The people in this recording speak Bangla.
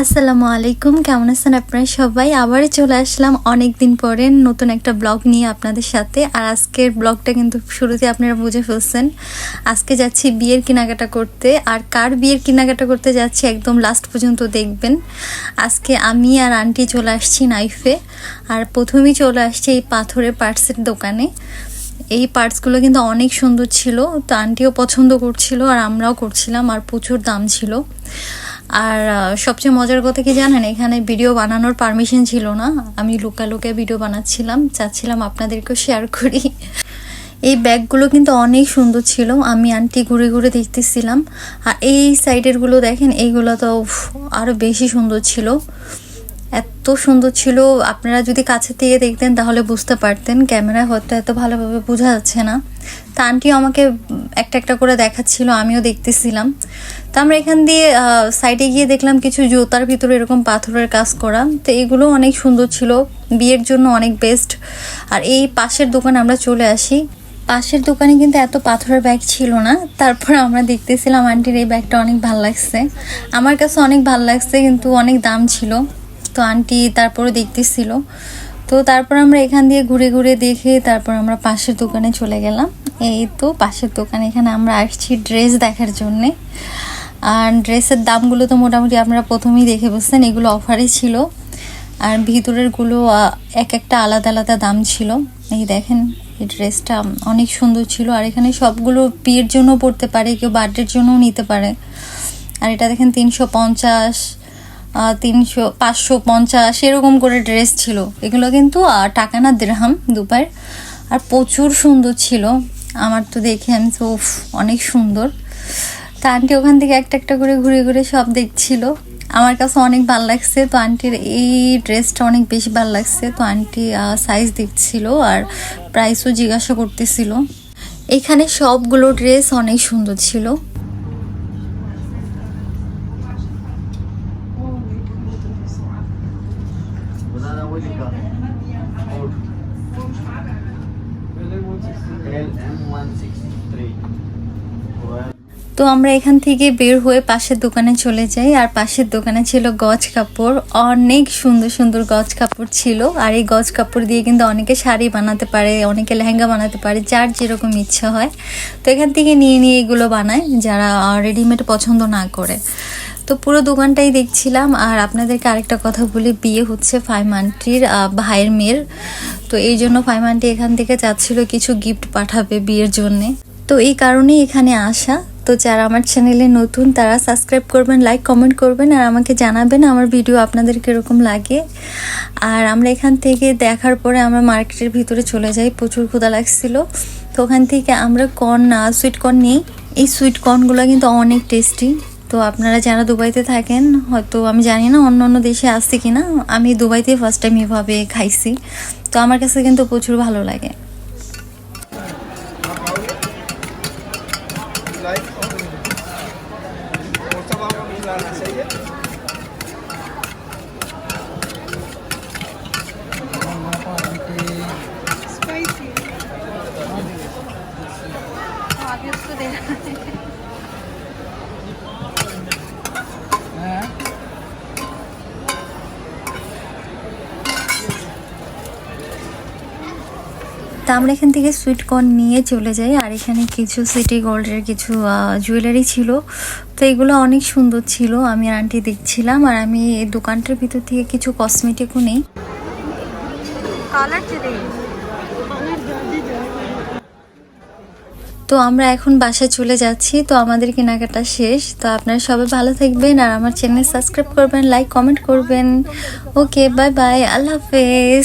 আসসালামু আলাইকুম, কেমন আছেন আপনারা সবাই? আবারও চলে আসলাম অনেক দিন পরে নতুন একটা ব্লগ নিয়ে আপনাদের সাথে। আর আজকের ব্লগটা কিন্তু শুরুতে আপনারা বুঝে ফেলছেন। আজকে যাচ্ছি বিয়ের কেনাকাটা করতে। আর কার বিয়ের কেনাকাটা করতে যাচ্ছি একদম লাস্ট পর্যন্ত দেখবেন। আজকে আমি আর আন্টি চলে আসছি নাইফে। আর প্রথমেই চলে আসছি এই পাথরের পার্টসের দোকানে। এই পার্টসগুলো কিন্তু অনেক সুন্দর ছিল। তো আন্টিও পছন্দ করছিল আর আমরাও করছিলাম আর প্রচুর দাম ছিল। আর সবচেয়ে মজার কথা কি জানেন? এখানে ভিডিও বানানোর পারমিশন ছিল না। আমি লুকা লুকে ভিডিও বানাচ্ছিলাম। চাচ্ছিলাম আপনাদেরকেও শেয়ার করি। এই ব্যাগগুলো কিন্তু অনেক সুন্দর ছিল। আমি আন্টি ঘুরে ঘুরে দেখতেছিলাম। আর এই সাইডেরগুলো দেখেন, এইগুলো তো আরও বেশি সুন্দর ছিল। এত সুন্দর ছিল। আপনারা যদি কাছে থেকে দেখতেন তাহলে বুঝতে পারতেন। ক্যামেরায় হয়তো এত ভালোভাবে বোঝা যাচ্ছে না। তা আন্টি আমাকে একটা একটা করে দেখাচ্ছিল, আমিও দেখতেছিলাম। তো আমরা এখান দিয়ে সাইডে গিয়ে দেখলাম কিছু জুতার ভিতরে এরকম পাথরের কাজ করা। তো এগুলো অনেক সুন্দর ছিল। বিয়ের জন্য অনেক বেস্ট আর এই পাশের দোকানে আমরা চলে আসি। পাশের দোকানে কিন্তু এত পাথরের ব্যাগ ছিল না। তারপর আমরা দেখতেছিলাম, আন্টির এই ব্যাগটা অনেক ভালো লাগছে। আমার কাছে অনেক ভালো লাগছে, কিন্তু অনেক দাম ছিল। তো আন্টি তারপরে দেখতেছিল। তো তারপর আমরা এখান দিয়ে ঘুরে ঘুরে দেখে তারপর আমরা পাশের দোকানে চলে গেলাম। এই তো পাশের দোকানে এখানে আমরা আসছি ড্রেস দেখার জন্যে। আর ড্রেসের দামগুলো তো মোটামুটি আপনারা প্রথমেই দেখে বসছেন, এগুলো অফারে ছিল। আর ভিতরেরগুলো এক একটা আলাদা আলাদা দাম ছিল। এই দেখেন, এই ড্রেসটা অনেক সুন্দর ছিল। আর এখানে সবগুলো বিয়ের জন্য পড়তে পারে, কেউ বার্থডের জন্যও নিতে পারে। আর এটা দেখেন তিনশো পঞ্চাশ তিনশো, পাঁচশো পঞ্চাশ, এরকম করে ড্রেস ছিল। এগুলো কিন্তু টাকা না দেড়হাম দুপার। আর প্রচুর সুন্দর ছিল। আমার তো দেখে আমি তো অনেক সুন্দর। তা আন্টি ওখান থেকে একটা একটা করে ঘুরে ঘুরে সব দেখছিল। আমার কাছে অনেক ভালো লাগছে। তো আন্টির এই ড্রেসটা অনেক বেশি ভালো লাগছে। তো আন্টি সাইজ দেখছিল আর প্রাইসও জিজ্ঞাসা করতেছিল। এখানে সবগুলো ড্রেস অনেক সুন্দর ছিল। Banana Willica. LM163. তো আমরা এখান থেকে বের হয়ে পাশের দোকানে চলে যাই, আর পাশের দোকানে ছিল গজ কাপড় অনেক সুন্দর সুন্দর গজ কাপড় ছিল, আর এই গজ কাপড় দিয়ে কিন্তু অনেকে শাড়ি বানাতে পারে, অনেকে লেহেঙ্গা বানাতে পারে, যার যেরকম ইচ্ছা হয় তো এখান থেকে নিয়ে নিয়ে এগুলো বানায়, যারা রেডিমেড পছন্দ না করে তো পুরো দোকানটাই দেখছিলাম। আর আপনাদেরকে আরেকটা কথা বলি, বিয়ে হচ্ছে ফাইমান্টির ভাইয়ের মেয়ের। তো এই জন্য ফাইমান্টি এখান থেকে চাচ্ছিল কিছু গিফট পাঠাবে বিয়ের জন্যে। তো এই কারণেই এখানে আসা। তো যারা আমার চ্যানেলে নতুন, তারা সাবস্ক্রাইব করবেন লাইক কমেন্ট করবেন, আর আমাকে জানাবেন আমার ভিডিও আপনাদের কীরকম লাগে। আর আমরা এখান থেকে দেখার পরে আমরা মার্কেটের ভিতরে চলে যাই, প্রচুর ক্ষুদা লাগছিল। তো ওখান থেকে আমরা কর্ন সুইট কর্ন নিই। এই সুইট কর্নগুলো কিন্তু অনেক টেস্টি তো আপনারা যারা দুবাইতে থাকেন, হয়তো আমি জানি না অন্য অন্য দেশে আসছে কি না আমি দুবাইতে ফার্স্ট টাইম এভাবে খাইছি। তো আমার কাছে কিন্তু প্রচুর ভালো লাগে। তা আমরা এখান থেকে সুইট কর্ন নিয়ে চলে যাই। আর এখানে কিছু সিটি গোল্ডের কিছু জুয়েলারি ছিল। তো এগুলো অনেক সুন্দর ছিল আমি আন্টি দেখছিলাম। আর আমি এই দোকানটার ভিতর থেকে কিছু কসমেটিকও নেই। তো আমরা এখন বাসায় চলে যাচ্ছি। তো আমাদের কেনাকাটা শেষ। তো আপনারা সবাই ভালো থাকবেন। আর আমার চ্যানেল সাবস্ক্রাইব করবেন লাইক কমেন্ট করবেন। ওকে বাই বাই আল্লাহ হাফেজ।